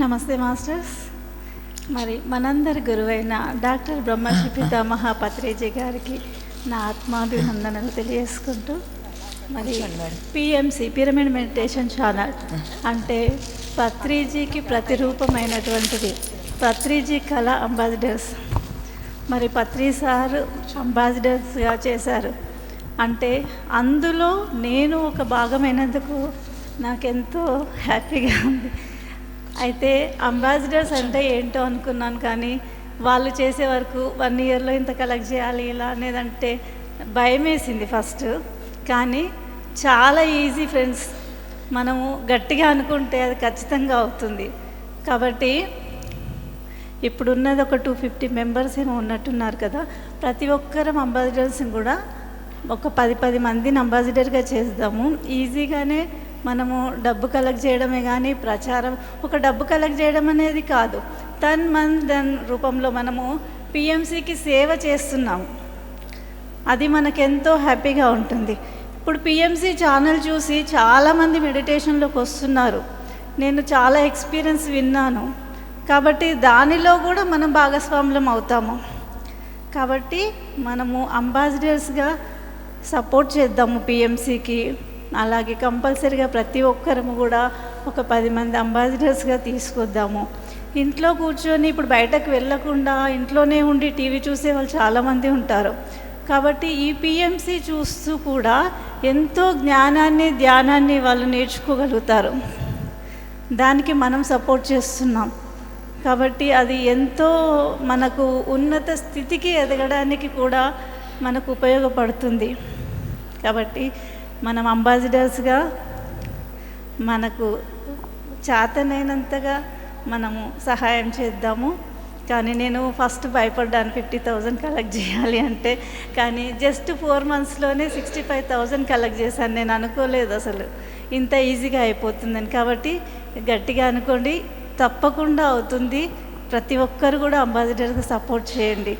నమస్తే మాస్టర్స్. మరి మనందరి గురువైన డాక్టర్ బ్రహ్మశ్రీ పితామహ పత్రేజీ గారికి నా ఆత్మాభివందనలు తెలియజేసుకుంటూ మరి పిఎంసి పిరమిడ్ మెడిటేషన్ ఛానల్ అంటే పత్రిజీకి ప్రతిరూపమైనటువంటిది. పత్రిజీ కళ అంబాసిడర్స్. మరి పత్రి సార్ అంబాసిడర్స్గా చేశారు. అంటే అందులో నేను ఒక భాగమైనందుకు నాకెంతో హ్యాపీగా ఉంది. అయితే అంబాసిడర్స్ అంటే ఏంటో అనుకున్నాను కానీ వాళ్ళు చేసే వరకు వన్ ఇయర్లో ఇంత కలెక్ట్ చేయాలి ఇలా అనేదంటే భయం వేసింది ఫస్ట్. కానీ చాలా ఈజీ ఫ్రెండ్స్. మనము గట్టిగా అనుకుంటే అది ఖచ్చితంగా అవుతుంది. కాబట్టి ఇప్పుడున్నది ఒక టూ ఫిఫ్టీ మెంబర్స్ ఏమో ఉన్నట్టున్నారు కదా ప్రతి ఒక్కరం అంబాసిడర్స్ని కూడా ఒక పది పది మందిని అంబాసిడర్గా చేద్దాము ఈజీగానే మనము డబ్బు కలెక్ట్ చేయడమే కానీ ప్రచారం ఒక డబ్బు కలెక్ట్ చేయడం అనేది కాదు. తన్ మన్ ధన్ రూపంలో మనము పిఎంసికి సేవ చేస్తున్నాము అది మనకెంతో హ్యాపీగా ఉంటుంది. ఇప్పుడు పిఎంసి ఛానల్ చూసి చాలామంది మెడిటేషన్లోకి వస్తున్నారు. నేను చాలా ఎక్స్పీరియన్స్ విన్నాను. కాబట్టి దానిలో కూడా మనం భాగస్వాములం అవుతాము. కాబట్టి మనము అంబాసిడర్స్గా సపోర్ట్ చేద్దాము పిఎంసికి అలాగే కంపల్సరీగా ప్రతి ఒక్కరము కూడా ఒక పది మంది అంబాసిడర్స్గా తీసుకొద్దాము. ఇంట్లో కూర్చొని ఇప్పుడు బయటకు వెళ్ళకుండా ఇంట్లోనే ఉండి టీవీ చూసే వాళ్ళు చాలామంది ఉంటారు. కాబట్టి ఈ పిఎంసి చూస్తూ కూడా ఎంతో జ్ఞానాన్ని ధ్యానాన్ని వాళ్ళు నేర్చుకోగలుగుతారు. దానికి మనం సపోర్ట్ చేస్తున్నాం. కాబట్టి అది ఎంతో మనకు ఉన్నత స్థితికి ఎదగడానికి కూడా మనకు ఉపయోగపడుతుంది. కాబట్టి మనం అంబాసిడర్స్గా మనకు చేతనైనంతగా మనము సహాయం చేద్దాము. కానీ నేను ఫస్ట్ భయపడ్డాను ఫిఫ్టీ థౌజండ్ కలెక్ట్ చేయాలి అంటే. కానీ జస్ట్ ఫోర్ మంత్స్లోనే సిక్స్టీ ఫైవ్ థౌజండ్ కలెక్ట్ చేశాను. నేను అనుకోలేదు అసలు. ఇంత ఈజీగా అయిపోతుందని. కాబట్టి గట్టిగా అనుకోండి. తప్పకుండా అవుతుంది. ప్రతి ఒక్కరు కూడా అంబాసిడర్కి సపోర్ట్ చేయండి.